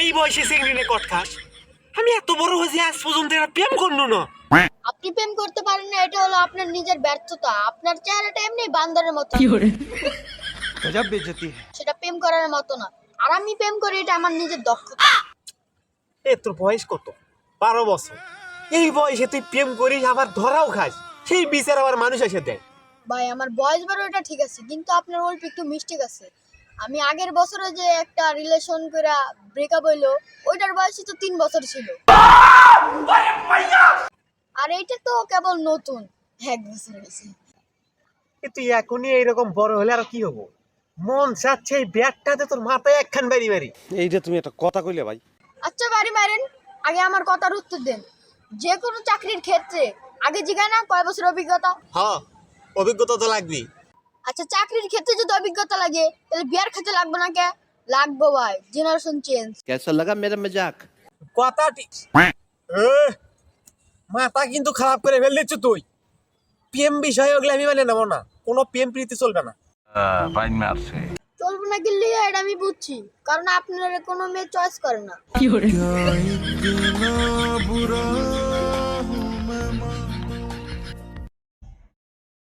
এই বয়সে সিংড়িনে কট খাস। আমি এত বড় হয়েছি আজ পর্যন্ত এরা প্রেম করল না। আপনি প্রেম করতে পারেন না এটা হলো আপনার নিজের ব্যর্থতা। আপনার চেহারাটা এমনি বান্দরের মতো। গজব বেজতি। সেটা প্রেম করার মতো না। আর আমি প্রেম করি এটা আমার নিজের দক্ষতা। এ তোর বয়স কত? বারো বছর। এই বয়সে তুই প্রেম করিস আবার ধরাও খাস। সেই বিচার আবার মানুষ এসে দেয়। ভাই আমার বয়স বারো এটা ঠিক আছে। কিন্তু আপনার অল্প একটু মিস্টেক আছে আমি আগের বছরে যে একটা রিলেশন করে ব্রেকআপ হইল ওইটার বয়সই তো তিন বছর ছিল। আর এইটা তো কেবল নতুন এক বছর হয়েছে তুই এখনই এইরকম বড় হলে আর কি হব? মন চাচ্ছে এই ব্যাগটাতে তোর মাথায় একখান বাড়ি বাড়ি। এইটা তুমি একটা কথা কইলে ভাই। আচ্ছা বাড়ি মারেন আগে আমার কথার উত্তর দেন। যে কোনো চাকরির ক্ষেত্রে আগে জিগায় না কয় বছর অভিজ্ঞতা? হ অভিজ্ঞতা তো লাগবি আচ্ছা চাকরির ক্ষেত্রে যদি অভিজ্ঞতা লাগে তাহলে বিয়ার খেতে লাগবে না কে? লাগবো ভাই জেনারেশন চেঞ্জ কেসা লাগা মেরা মজাক? কথা ঠিক মাথা কিন্তু খারাপ করে ফেল দিচ্ছ তুই পিএম বিষয় ওগুলো আমি মানে নেব না। কোনো পিএম প্রীতি চলবে না। বাইন মারছে। চলবে না গিল্লি এটা আমি বুঝছি। কারণ আপনারা কোনো মেয়ে চয়েস করেন না। কি